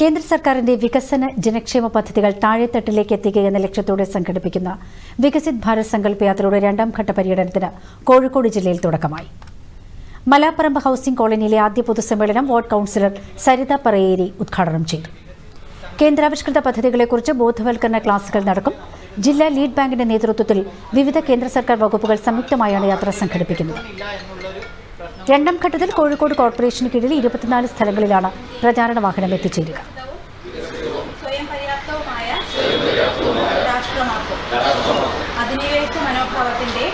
കേന്ദ്ര സർക്കാരിന്റെ വികസന ജനക്ഷേമ പദ്ധതികൾ താഴെത്തട്ടിലേക്ക് എത്തിക്കുക എന്ന ലക്ഷ്യത്തോടെ സംഘടിപ്പിക്കുന്ന വികസിത് ഭാരത് സങ്കല്പ യാത്രയുടെ രണ്ടാം ഘട്ട പര്യടനത്തിന് കോഴിക്കോട് ജില്ലയിൽ തുടക്കമായി. മലാപ്പറമ്പ് ഹൌസിംഗ് കോളനിയിലെ ആദ്യ പൊതുസമ്മേളനം വാർഡ് കൌൺസിലർ സരിത പറയേരി ഉദ്ഘാടനം ചെയ്തു. കേന്ദ്രാവിഷ്കൃത പദ്ധതികളെക്കുറിച്ച് ബോധവൽക്കരണ ക്ലാസുകൾ നടക്കും. ജില്ലാ ലീഡ് ബാങ്കിന്റെ നേതൃത്വത്തിൽ വിവിധ കേന്ദ്ര സർക്കാർ വകുപ്പുകൾ സംയുക്തമായാണ് യാത്ര സംഘടിപ്പിക്കുന്നത്. രണ്ടാം ഘട്ടത്തിൽ കോഴിക്കോട് കോർപ്പറേഷന് കീഴിൽ ഇരുപത്തിനാല് സ്ഥലങ്ങളിലാണ് പ്രചാരണ വാഹനം എത്തിച്ചേരുക. അധിനിവേശ മനോഭാവത്തിന്റെ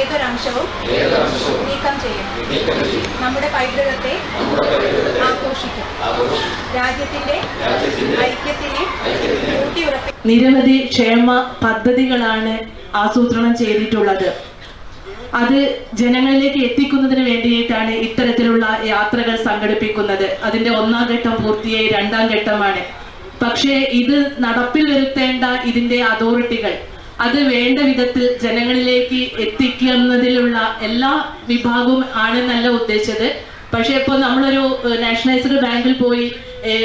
ഏതൊരംശവും നമ്മുടെ പൈതൃകത്തെ രാജ്യത്തിന്റെ നിരവധി ക്ഷേമ പദ്ധതികളാണ് ആസൂത്രണം ചെയ്തിട്ടുള്ളത്. അത് ജനങ്ങളിലേക്ക് എത്തിക്കുന്നതിന് വേണ്ടിയിട്ടാണ് ഇത്തരത്തിലുള്ള യാത്രകൾ സംഘടിപ്പിക്കുന്നത്. അതിന്റെ ഒന്നാം ഘട്ടം പൂർത്തിയായി രണ്ടാം ഘട്ടമാണ്. പക്ഷേ ഇത് നടപ്പിൽ വരുത്തേണ്ട ഇതിന്റെ അതോറിറ്റികൾ അത് വേണ്ട വിധത്തിൽ ജനങ്ങളിലേക്ക് എത്തിക്കുന്നതിലുള്ള എല്ലാ വിഭാഗവും ആണ് നല്ല ഉദ്ദേശിച്ചത്. പക്ഷെ ഇപ്പൊ നമ്മളൊരു നാഷണലൈസ്ഡ് ബാങ്കിൽ പോയി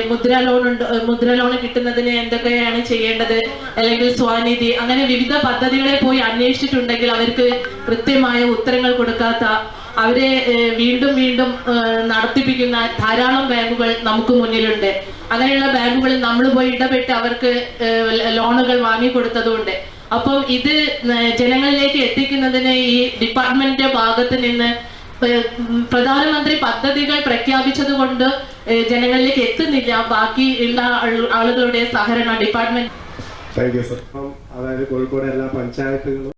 മുദ്ര ലോൺ ഉണ്ട് മുദ്ര ലോൺ കിട്ടുന്നതിന് എന്തൊക്കെയാണ് ചെയ്യേണ്ടത്? അല്ലെങ്കിൽ സ്വാനിധി അങ്ങനെ വിവിധ പദ്ധതികളെ പോയി അന്വേഷിച്ചിട്ടുണ്ടെങ്കിൽ അവർക്ക് കൃത്യമായ ഉത്തരങ്ങൾ കൊടുക്കാത്ത അവരെ വീണ്ടും വീണ്ടും നടത്തിപ്പിക്കുന്ന ധാരാളം ബാങ്കുകൾ നമുക്ക് മുന്നിലുണ്ട്. അങ്ങനെയുള്ള ബാങ്കുകളിൽ നമ്മൾ പോയി ഇടപെട്ട് അവർക്ക് ലോണുകൾ വാങ്ങിക്കൊടുത്തതുകൊണ്ട് അപ്പം ഇത് ജനങ്ങളിലേക്ക് എത്തിക്കുന്നതിന് ഈ ഡിപ്പാർട്ട്മെന്റിന്റെ ഭാഗത്ത് നിന്ന് പ്രധാനമന്ത്രി പദ്ധതികൾ പ്രഖ്യാപിച്ചത് കൊണ്ട് ജനങ്ങളിലേക്ക് എത്തുന്നില്ല. ബാക്കി ഉള്ള ആളുകളുടെ സഹകരണ ഡിപ്പാർട്ട്മെന്റ് അതായത് കോഴിക്കോട് എല്ലാ പഞ്ചായത്തുകളും